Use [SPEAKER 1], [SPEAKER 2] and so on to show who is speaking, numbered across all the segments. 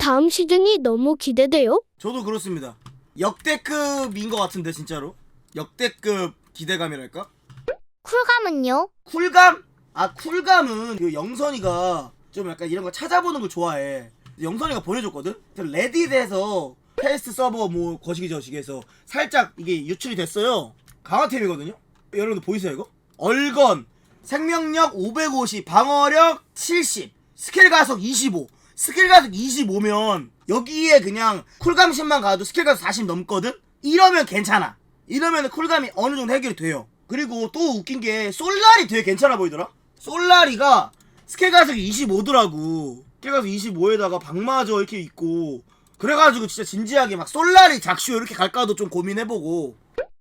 [SPEAKER 1] 다음 시즌이 너무 기대돼요.
[SPEAKER 2] 저도 그렇습니다. 역대급인 것 같은데 진짜로 역대급 기대감이랄까?
[SPEAKER 3] 쿨감은요?
[SPEAKER 2] 쿨감? 아 쿨감은 그 영선이가 좀 약간 이런 거 찾아보는 걸 좋아해. 영선이가 보내줬거든. 그래서 레딧에서 패스트 서버 뭐 거시기 저시기에서 살짝 이게 유출이 됐어요. 강화템이거든요. 여러분들 보이세요 이거? 얼건 생명력 550 방어력 70 스킬 가속 25 스킬 가속 25면 여기에 그냥 쿨감 10만 가도 스킬 가속 40 넘거든? 이러면 괜찮아. 이러면 쿨감이 어느 정도 해결이 돼요. 그리고 또 웃긴 게 솔라리 되게 괜찮아 보이더라? 솔라리가 스킬 가속이 25더라고. 스킬 가속 25에다가 방마저 이렇게 있고. 그래가지고 진짜 진지하게 막 솔라리 작쇼 이렇게 갈까도 좀 고민해보고.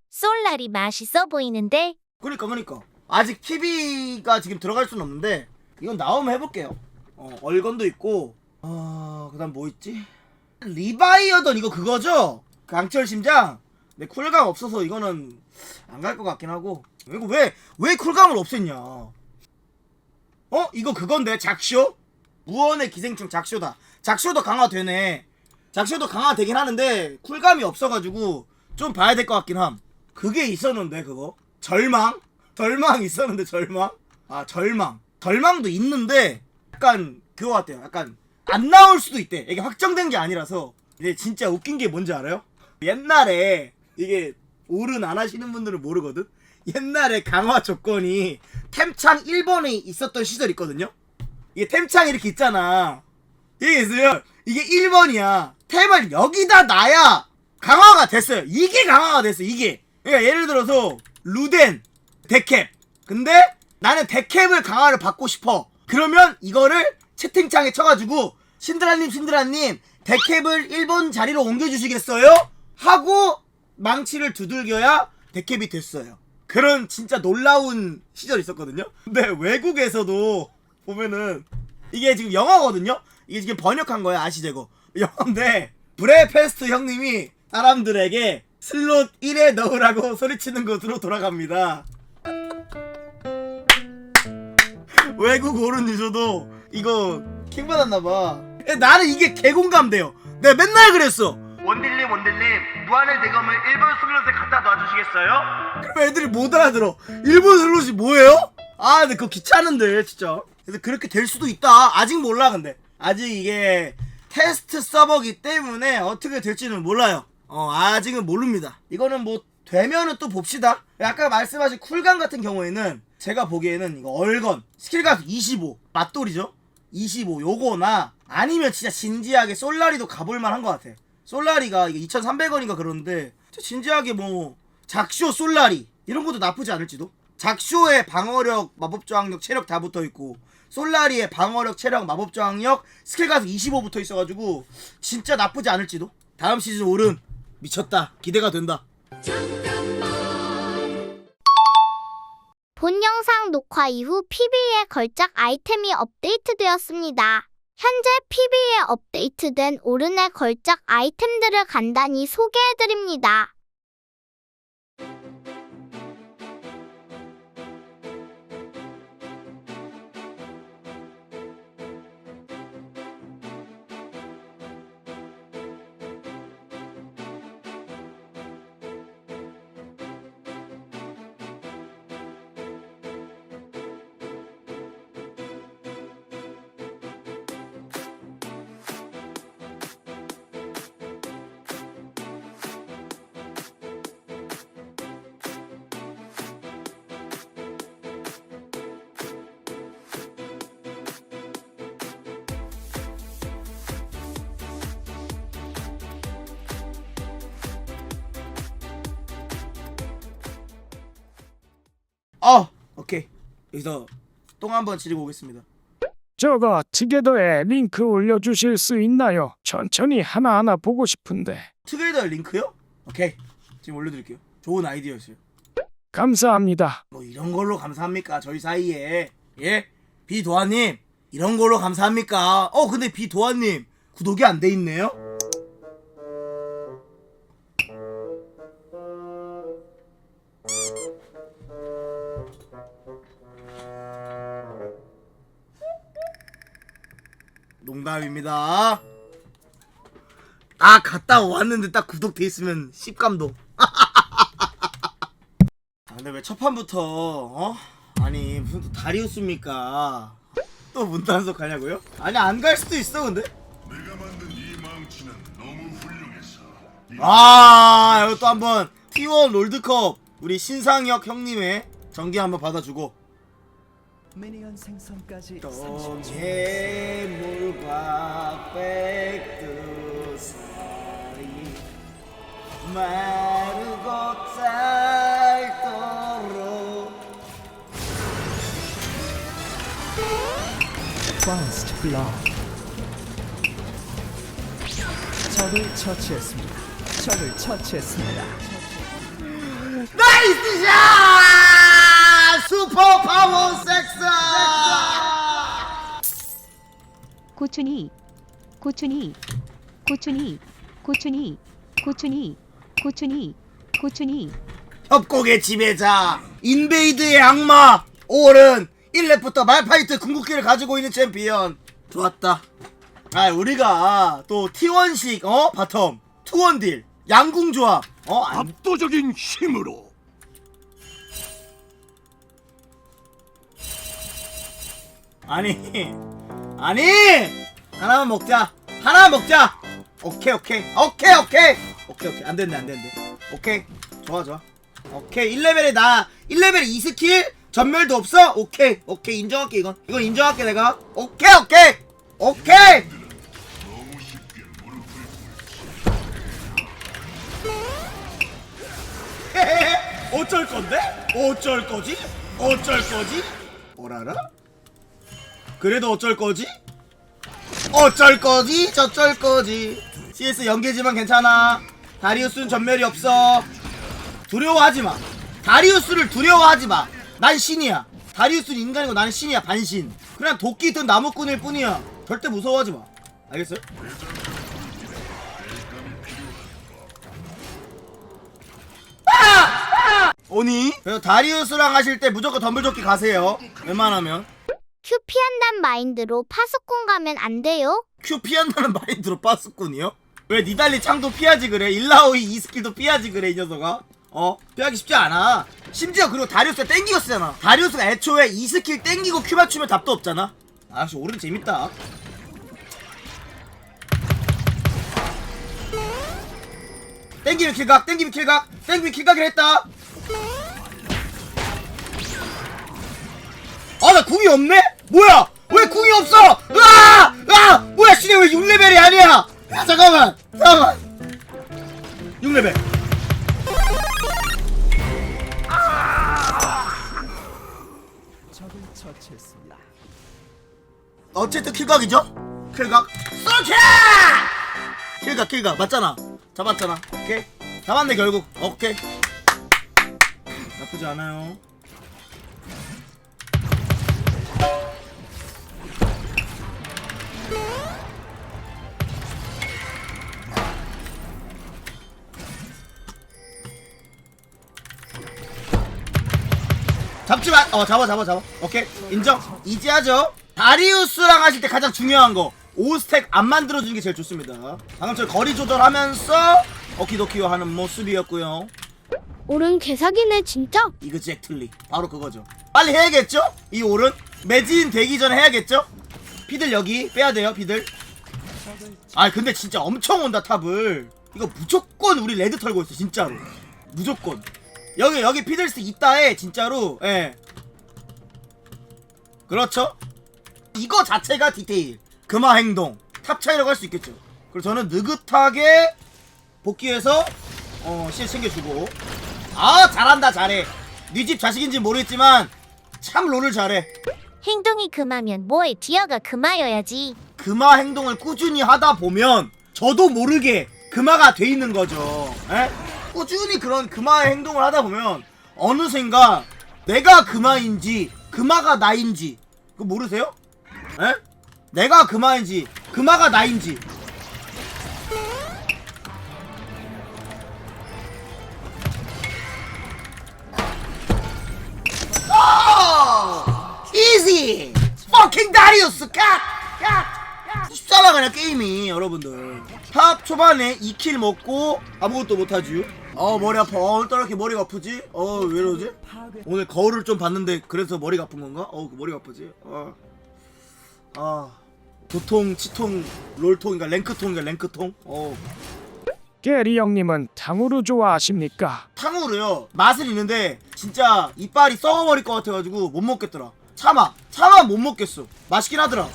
[SPEAKER 3] 솔라리 맛있어 보이는데
[SPEAKER 2] 그니까 그니까 아직 TV가 지금 들어갈 수는 없는데 이건 나오면 해볼게요 어 얼건도 있고 어 그 다음 뭐 있지? 리바이어던 이거 그거죠? 강철 심장? 내 쿨감 없어서 이거는 안 갈 것 같긴 하고. 이거 왜 왜 쿨감을 없앴냐? 어? 이거 그건데 작쇼? 무언의 기생충 작쇼다. 작쇼도 강화되네. 작쇼도 강화되긴 하는데 쿨감이 없어가지고 좀 봐야 될 것 같긴 함. 그게 있었는데 그거? 절망? 절망 있었는데 절망? 아 절망. 절망도 있는데 약간 그거 같아요. 약간 안 나올 수도 있대. 이게 확정된 게 아니라서. 이제 진짜 웃긴 게 뭔지 알아요? 옛날에 이게 오른 안 하시는 분들은 모르거든? 옛날에 강화 조건이 템창 1번에 있었던 시절 있거든요? 이게 템창 이렇게 있잖아. 이게 있으면 이게 1번이야. 템을 여기다 놔야 강화가 됐어요. 이게 강화가 됐어 이게. 그러니까 예를 들어서 루덴 데캡. 근데 나는 데캡을 강화를 받고 싶어. 그러면 이거를 채팅창에 쳐가지고 신드라님 신드라님 데캡을 1번 자리로 옮겨주시겠어요? 하고 망치를 두들겨야 데캡이 됐어요. 그런 진짜 놀라운 시절이 있었거든요. 근데 외국에서도 보면은 이게 지금 영어거든요? 이게 지금 번역한 아시죠 이거. 영어인데 브레페스트 형님이 사람들에게 슬롯 1에 넣으라고 소리치는 것으로 돌아갑니다. 외국 오른 유저도 이거 킹받았나봐 나는 이게 개공감돼요. 내가 맨날 그랬어. 원딜님 원딜님 무한의 대검을 1번 슬롯에 갖다 놔주시겠어요? 그럼 애들이 못 알아들어. 1번 슬롯이 뭐예요? 아 근데 그거 귀찮은데 진짜. 그래서 그렇게 될 수도 있다. 아직 몰라 근데. 아직 이게 테스트 서버기 때문에 어떻게 될지는 몰라요. 어 아직은 모릅니다. 이거는 뭐 되면은 또 봅시다. 아까 말씀하신 쿨감 같은 경우에는 제가 보기에는 이거 얼건 스킬 가속 25 맞돌이죠 25 요거나 아니면 진짜 진지하게 솔라리도 가볼만 한 것 같아. 솔라리가 이게 2300원인가 그러는데 진지하게 뭐 작쇼 솔라리 이런 것도 나쁘지 않을지도? 작쇼의 방어력 마법 저항력 체력 다 붙어 있고 솔라리의 방어력 체력 마법 저항력 스킬 가속 25 붙어 있어가지고 진짜 나쁘지 않을지도? 다음 시즌 오른 미쳤다. 기대가 된다
[SPEAKER 3] 본 영상 녹화 이후 PB의 걸작 아이템이 업데이트되었습니다. 현재 PB에 업데이트된 오른의 걸작 아이템들을 간단히 소개해드립니다.
[SPEAKER 2] 여기서 똥 한번 지르고 오겠습니다
[SPEAKER 4] 저거 티게더에 링크 올려주실 수 있나요? 천천히 하나하나 보고 싶은데.
[SPEAKER 2] 투게더 링크요? 오케이 지금 올려드릴게요 좋은 아이디어였어요
[SPEAKER 4] 감사합니다.
[SPEAKER 2] 뭐 이런 걸로 감사합니까 저희 사이에 예? 비도아님 이런 걸로 감사합니까 어 근데 비도아님 구독이 안 돼 있네요 농담입니다 다 갔다 왔는데 딱 구독돼 있으면 씹감동. 아, 근데 왜 첫 판부터 어? 아니 무슨 또 다리우스입니까? 또 문단속 하냐고요? 아니 안 갈 수도 있어 근데.
[SPEAKER 5] 내가 만든 이 망치는 너무 훌륭해서
[SPEAKER 2] 아 이거 또 한번 T1 롤드컵 우리 신상혁 형님의 전기 한번 받아주고
[SPEAKER 6] 미니언 생성까지
[SPEAKER 2] 또
[SPEAKER 6] 30초.
[SPEAKER 2] 괴물과 백두 사이 마르고 짧도록
[SPEAKER 6] First Blood. 적을 처치했습니다. 적을 처치했습니다.
[SPEAKER 2] 나이스 샷! 슈퍼 파워 섹스!
[SPEAKER 7] 고춘이 고춘이 고춘이 고춘이 고춘이 고춘이 고춘이.
[SPEAKER 2] 협곡의 지배자 인베이드의 악마 올은 1렙부터 말파이트 궁극기를 가지고 있는 챔피언. 좋았다. 아 우리가 또 T1식 어? 바텀. 투원 딜. 양궁 조합. 어 안,
[SPEAKER 5] 압도적인 힘으로
[SPEAKER 2] 아니 아니 하나만 먹자. 하나만 먹자. 오케이 오케이. 오케이 오케이. 오케이 오케이. 안 된대 안 된대 오케이. 좋아 좋아. 오케이. 1레벨에 나 1레벨에 2스킬? 전멸도 없어? 오케이 오케이. 인정할게 이건. 이건 인정할게 내가. 오케이 오케이. 오케이. 어쩔 건데? 어쩔 거지? 어쩔 거지? 뭐라라 그래도 어쩔 거지? 어쩔 거지? 저쩔 거지? CS 연계지만 괜찮아. 다리우스는 전멸이 없어. 두려워하지 마. 다리우스를 두려워하지 마. 난 신이야. 다리우스는 인간이고 나는 신이야. 반신. 그냥 도끼든 나무꾼일 뿐이야. 절대 무서워하지 마. 알겠어요? 아! 아! 오니? 그래서 다리우스랑 하실 때 무조건 덤블조끼 가세요. 웬만하면.
[SPEAKER 3] 큐 피한단 마인드로 파수꾼 가면 안 돼요?
[SPEAKER 2] 큐 피한다는 마인드로 빠스꾼이요? 왜 니달리 창도 피하지 그래? 일라오이 이 스킬도 피하지 그래 이 녀석아? 어? 피하기 쉽지 않아 심지어 그리고 다리우스가 땡기고 쓰잖아 다리우스가 애초에 이 스킬 땡기고 큐 맞추면 답도 없잖아 아씨 오른 재밌다 땡기면 킬각 땡기면 킬각 땡기면 킬각을 했다 아나 궁이 없네? 뭐야? 왜 궁이 없어? 으아! 아! 뭐야 씨네 왜 6레벨이 아니야? 야 잠깐만 잠깐만 6레벨
[SPEAKER 6] 적을 처치했습니다
[SPEAKER 2] 어쨌든 킬각이죠? 킬각 쏘케! 킬각 킬각 맞잖아 잡았잖아 오케이 잡았네 결국 오케이 나쁘지 않아요 잡지 마. 어 잡아 잡아 잡아. 오케이. 인정. 이지하죠? 다리우스랑 하실 때 가장 중요한 거. 5스택 안 만들어주는 게 제일 좋습니다. 방금 저 거리 조절하면서 오키도키오 하는 모습이었고요.
[SPEAKER 1] 오른 개사기네 진짜.
[SPEAKER 2] 이거 잭틀리. 바로 그거죠. 빨리 해야겠죠? 이 올은 매진 되기 전에 해야겠죠? 피들 여기 빼야 돼요 피들. 아 근데 진짜 엄청 온다 탑을. 이거 무조건 우리 레드 털고 있어 진짜로. 무조건 여기 여기 피들스 있다에 진짜로. 예. 그렇죠? 이거 자체가 디테일. 금화 행동. 탑 차이라고 할 수 있겠죠. 그리고 저는 느긋하게 복귀해서 어 CS 챙겨주고. 아 잘한다 잘해. 네 집 자식인지 모르겠지만 참 롤을 잘해.
[SPEAKER 3] 행동이 금하면 뭐에 디어가 금하여야지.
[SPEAKER 2] 금화 행동을 꾸준히 하다 보면 저도 모르게 금화가 돼 있는 거죠. 에? 꾸준히 그런 금화의 행동을 하다 보면 어느샌가 내가 금화인지 금화가 나인지 그거 모르세요? 에? 내가 금화인지 금화가 나인지 오! 이지! 퍼킹 다리우스! 갓! 쉽잖아 그냥 게임이 여러분들 팝 초반에 2킬 먹고 아무것도 못하지 어 머리 아파. 어 오늘따라 이렇게 머리가 아프지? 어 왜 이러지? 오늘 거울을 좀 봤는데 그래서 머리가 아픈 건가? 어 머리가 아프지? 어 아. 도통 치통 롤통인가 랭크통인가 랭크통? 어.
[SPEAKER 4] 게리 형님은 탕후루 좋아하십니까?
[SPEAKER 2] 탕후루요. 맛은 있는데 진짜 이빨이 썩어버릴 것 같아가지고 못 먹겠더라. 참아 참아 못 먹겠어. 맛있긴 하더라.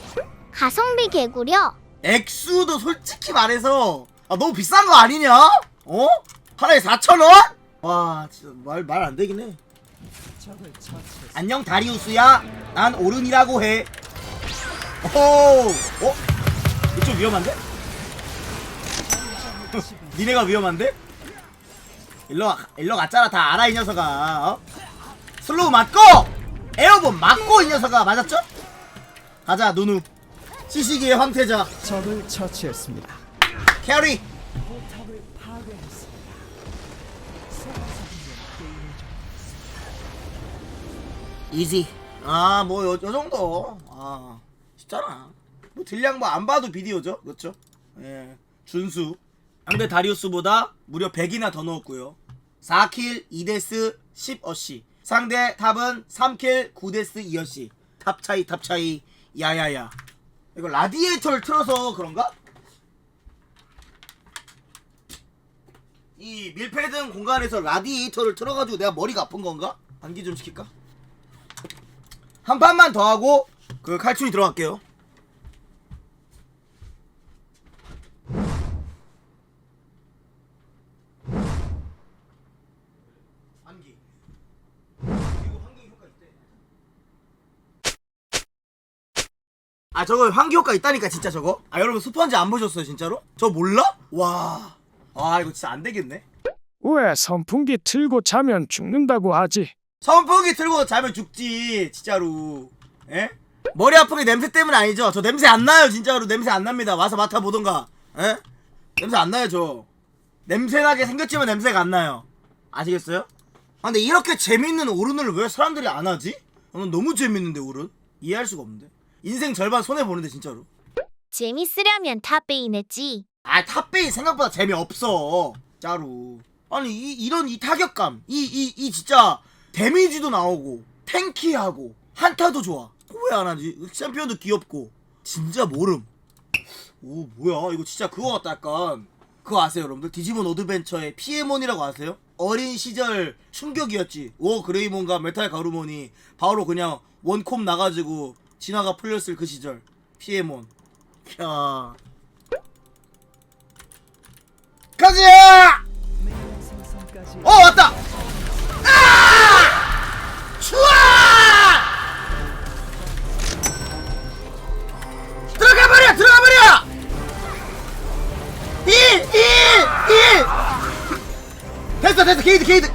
[SPEAKER 3] 가성비 개구려.
[SPEAKER 2] 액수도 솔직히 말해서 아, 너무 비싼 거 아니냐? 어? 하나에 4,000원? 와 진짜 말 말 안 되긴 해. 안녕 다리우스야 난 오른이라고 해 오, 어? 좀 위험한데? 니네가 위험한데? 일로 와, 일로 갔잖아 다 알아 이 녀석아 어? 슬로우 맞고 에어본 맞고 이 녀석아 맞았죠? 가자 누누 시시기의 황태자
[SPEAKER 6] 적을 처치했습니다.
[SPEAKER 2] 캐리 이지 아 뭐 요, 요 정도. 아 쉽잖아. 뭐 딜량 뭐 안 봐도 비디오죠. 그렇죠? 예. 준수. 상대 다리우스보다 무려 100이나 더 넣었고요. 4킬 2데스 10어시. 상대 탑은 3킬 9데스 2어시. 탑 차이 탑 차이. 야야야. 이거 라디에이터를 틀어서 그런가? 이 밀폐된 공간에서 라디에이터를 틀어가지고 내가 머리가 아픈 건가? 환기 좀 시킬까? 한 판만 더 하고 그 칼춤이 들어갈게요. 환기. 그리고 환기 효과 있대. 아 저거 환기 효과 있다니까 진짜 저거. 아 여러분 스펀지 안 보셨어요 진짜로? 저 몰라? 와. 아 이거 진짜 안 되겠네.
[SPEAKER 4] 왜 선풍기 틀고 자면 죽는다고 하지?
[SPEAKER 2] 선풍기 틀고 자면 죽지 진짜로 에? 머리 아픈 게 냄새 때문 아니죠? 저 냄새 안 나요 진짜로 냄새 안 납니다 와서 맡아보던가 에? 냄새 안 나요 저 냄새 나게 생겼지만 냄새가 안 나요 아시겠어요? 아 근데 이렇게 재밌는 오른을 왜 사람들이 안 하지? 저는 너무 재밌는데 오른 이해할 수가 없는데 인생 절반 손해보는데 진짜로
[SPEAKER 3] 재밌으려면 탑베인 했지.
[SPEAKER 2] 아 탑베이 생각보다 재미없어 짜루 아니 이, 이런 이 타격감 이 이 이 진짜 데미지도 나오고 탱키하고 한타도 좋아. 왜 안 하지? 챔피언도 귀엽고. 진짜 모름. 오 뭐야? 이거 진짜 그거 같다 약간. 그거 아세요 여러분들? 디지몬 어드벤처의 피에몬이라고 아세요? 어린 시절 충격이었지. 오 그레이몬과 메탈 가루몬이 바로 그냥 원콤 나가지고 진화가 풀렸을 그 시절. 피에몬. 야 가자! 어 왔다! 됐어 됐어. 게이드 게이드.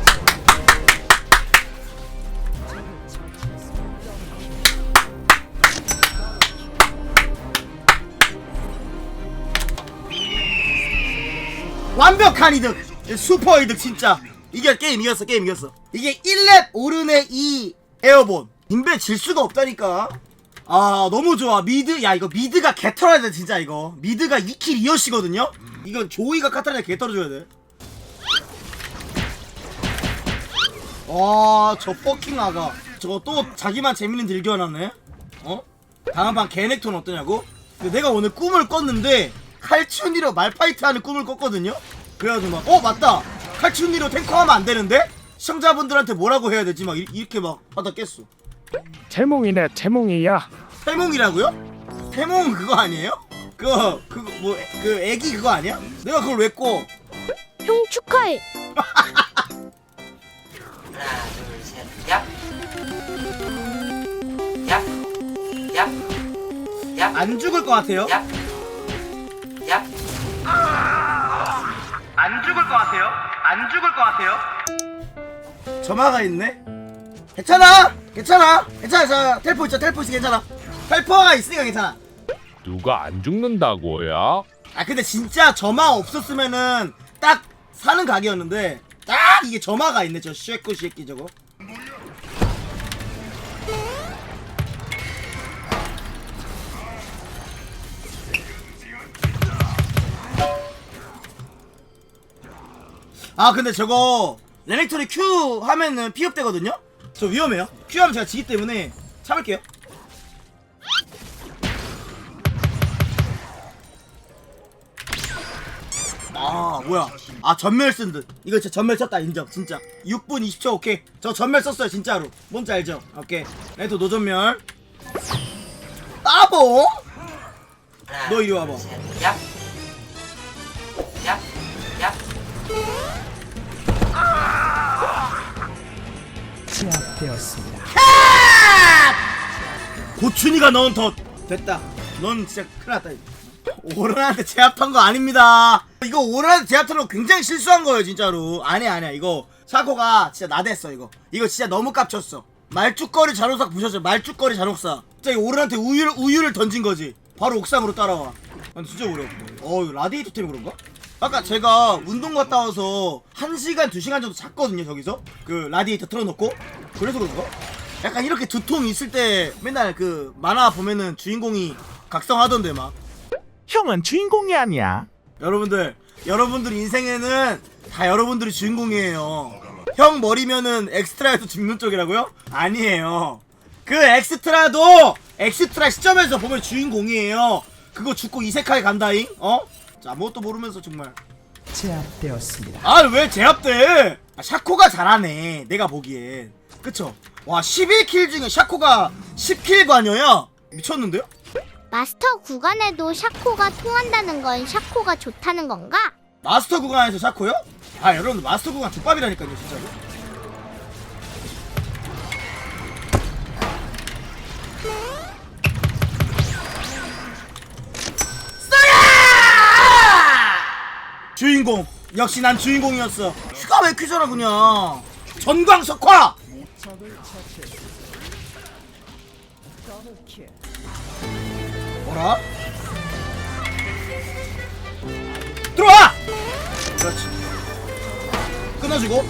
[SPEAKER 2] 완벽한 이득. 슈퍼 이득 진짜. 이게 게임 이겼어 게임 이겼어. 이게 1렙 오른의 이 에어본. 인베 질 수가 없다니까. 아 너무 좋아. 미드 야 이거 미드가 개 털어야 돼 진짜 이거. 미드가 2킬 2어시거든요? 이건 조이가 카타리나 개 털어줘야 돼 와, 저 퍼킹 아가. 저거 또 자기만 재밌는 딜 교환하네? 어? 다음 판 개넥톤 어떠냐고? 근데 내가 오늘 꿈을 꿨는데, 칼춘이로 말파이트 하는 꿈을 꿨거든요? 그래가지고 막, 어, 맞다! 칼춘이로 탱커하면 안 되는데? 시청자분들한테 뭐라고 해야 되지? 막, 이- 이렇게 막 하다 깼어.
[SPEAKER 4] 태몽이네 태몽이야.
[SPEAKER 2] 태몽이라고요? 태몽 그거 아니에요? 그거, 그거, 뭐, 애- 그 애기 그거 아니야? 내가 그걸 왜 꿔?
[SPEAKER 1] 형 축하해.
[SPEAKER 2] 안 죽을 것 같아요?
[SPEAKER 8] 얍. 얍.
[SPEAKER 2] 안 죽을 것 같아요? 안 죽을 것 같아요? 점화가 있네? 괜찮아! 괜찮아! 괜찮아! 자, 텔포 있죠? 텔포 있어 괜찮아. 텔포가 있으니까 괜찮아.
[SPEAKER 9] 누가 안 죽는다고요?
[SPEAKER 2] 아, 근데 진짜 점화 없었으면은 딱 사는 가게였는데, 딱 이게 점화가 있네, 저 쉐코 새끼 저거. 아 근데 저거 레넥톤이 Q 하면은 피업되거든요? 저 위험해요. Q 하면 제가 지기 때문에 참을게요. 아 뭐야. 아 전멸 쓴 듯. 이거 진짜 전멸 쳤다 인정. 진짜. 6분 20초 오케이. 저 전멸 썼어요 진짜로. 뭔지 알죠? 오케이. 레토 노전멸. 따봉 너 이리 와봐.
[SPEAKER 8] 둘, 셋. 얍.
[SPEAKER 6] 제압되었습니다.
[SPEAKER 2] 고춘이가 넣은 덧 됐다. 넌 진짜 큰일 났다. 오른한테 제압한 거 아닙니다. 이거 오른한테 제압한 거 굉장히 실수한 거예요 진짜로. 아니야 아니야. 이거 샤코가 진짜 나댔어 이거. 이거 진짜 너무 깝쳤어. 말죽거리 잔혹사 부셨어요. 말죽거리 잔혹사 진짜 이거 오른한테 우유를, 우유를 던진 거지. 바로 옥상으로 따라와. 아니 진짜 어려워. 어 이거 라디에이터 때문에 그런가? 아까 제가 운동 갔다 와서 1시간 2시간 정도 잤거든요 저기서 그 라디에이터 틀어놓고 그래서 그런가? 약간 이렇게 두통 있을 때 맨날 그 만화 보면은 주인공이 각성하던데 막
[SPEAKER 10] 형은 주인공이 아니야.
[SPEAKER 2] 여러분들 여러분들 인생에는 다 여러분들이 주인공이에요 형 머리면은 엑스트라에서 죽는 쪽이라고요? 아니에요 그 엑스트라도 엑스트라 시점에서 보면 주인공이에요 그거 죽고 이세카에 간다잉 어? 자, 아무것도 모르면서 정말
[SPEAKER 6] 제압되었습니다.
[SPEAKER 2] 아 왜 제압돼 아, 샤코가 잘하네 내가 보기엔 그쵸 와 11킬 중에 샤코가 10킬 관여야 미쳤는데요?
[SPEAKER 3] 마스터 구간에도 샤코가 통한다는 건 샤코가 좋다는 건가?
[SPEAKER 2] 마스터 구간에서 샤코요? 아 여러분 마스터 구간 족밥이라니까요 진짜로 주인공 역시 난 주인공이었어 휴가 왜 퀴잖아 그냥 전광석화. 뭐라? 들어와! 그렇지 끊어주고.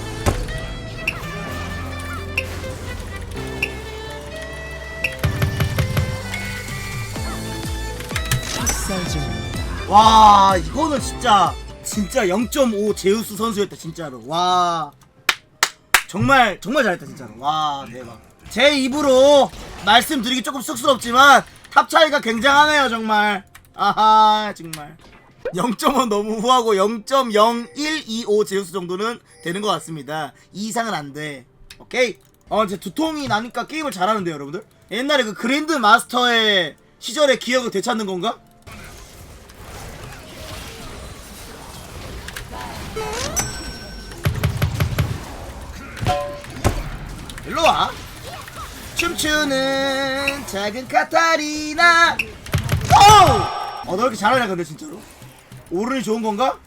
[SPEAKER 2] 와 이거는 진짜 진짜 0.5 제우스 선수였다 진짜로. 와. 정말 정말 잘했다 진짜로. 와 대박. 제 입으로 말씀드리기 조금 쑥스럽지만 탑 차이가 굉장하네요 정말. 아하 정말. 0.5 너무 후하고 0.0125 제우스 정도는 되는 것 같습니다. 이 이상은 안돼. 오케이? 어 이제 두통이 나니까 게임을 잘하는데요 여러분들? 옛날에 그 그랜드 마스터의 시절의 기억을 되찾는 건가? 일로 와. 춤추는 작은 카타리나. 오! 어, 너 이렇게 잘하냐 근데 진짜로? 오른이 좋은 건가?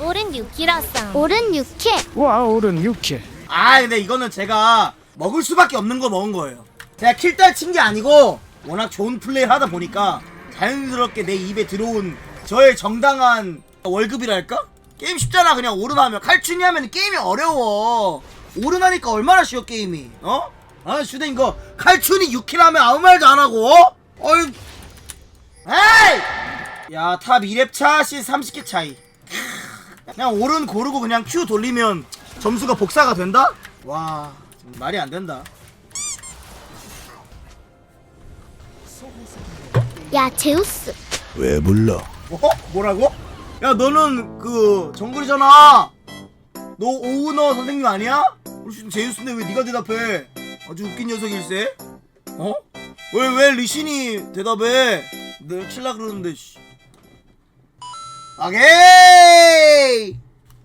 [SPEAKER 3] 오른 6키라상. 오른 6킬.
[SPEAKER 4] 와 오른 6킬
[SPEAKER 2] 아 근데 이거는 제가 먹을 수밖에 없는 거 먹은 거예요. 제가 킬딸 친 게 아니고 워낙 좋은 플레이를 하다 보니까 자연스럽게 내 입에 들어온 저의 정당한 월급이랄까? 게임 쉽잖아 그냥 오른 하면 칼춤이 하면 게임이 어려워 오른하니까 얼마나 쉬워 게임이 어? 아 슈댕 이거 칼춤이 6킬 하면 아무 말도 안 하고 어? 어이 에이! 야탑 2렙 차시 30킬 차이 그냥 오른 고르고 그냥 Q 돌리면 점수가 복사가 된다? 와 지금 말이 안 된다
[SPEAKER 3] 야 제우스.
[SPEAKER 2] 왜 불러? 어? 뭐라고? 야 너는 그 정글이잖아 너 오우너 선생님 아니야? 우리 지금 제이스인데 왜 네가 대답해 아주 웃긴 녀석일세 어? 왜 왜 리신이 대답해 내가 칠라 그러는데 씨. 아게이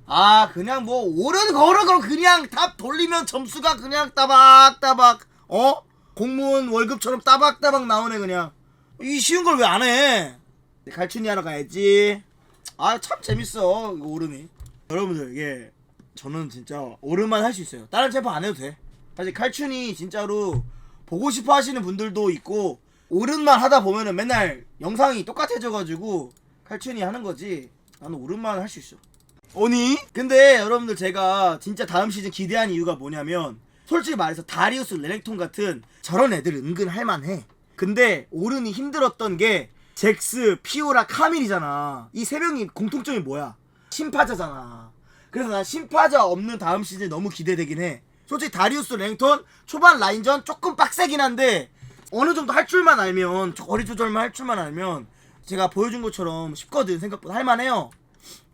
[SPEAKER 2] 아 그냥 뭐 오른 걸어걸 그냥 답 돌리면 점수가 그냥 따박따박 어? 공무원 월급처럼 따박따박 나오네 그냥 이 쉬운 걸 왜 안 해? 갈춘이 하러 가야지. 아 참 재밌어 이거 오름이. 여러분들 이게 저는 진짜 오름만 할 수 있어요. 다른 챔프 안 해도 돼. 사실 칼춘이 진짜로 보고 싶어 하시는 분들도 있고 오른만 하다 보면은 맨날 영상이 똑같아져가지고 칼춘이 하는 거지. 나는 오른만 할 수 있어. 아니? 근데 여러분들 제가 진짜 다음 시즌 기대한 이유가 뭐냐면 솔직히 말해서 다리우스 레넥톤 같은 저런 애들 은근 할만해. 근데 오른이 힘들었던 게 잭스, 피오라, 카밀이잖아. 이 세 명이 공통점이 뭐야? 심파자잖아. 그래서 난 심파자 없는 다음 시즌 너무 기대되긴 해. 솔직히 다리우스 랭턴 초반 라인전 조금 빡세긴 한데 어느 정도 할 줄만 알면 거리 조절만 할 줄만 알면 제가 보여준 것처럼 쉽거든 생각보다 할만해요.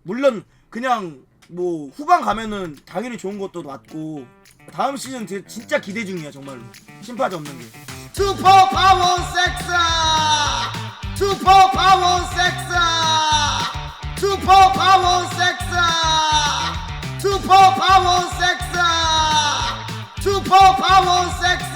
[SPEAKER 2] 물론 그냥 뭐 후반 가면은 당연히 좋은 것도 맞고 다음 시즌 제- 진짜 기대 중이야 정말로. 심파자 없는 게. 슈퍼 파워 섹스 슈퍼 파워 섹스 슈퍼 파워 섹스 슈퍼 파워 섹스 슈퍼 파워 섹스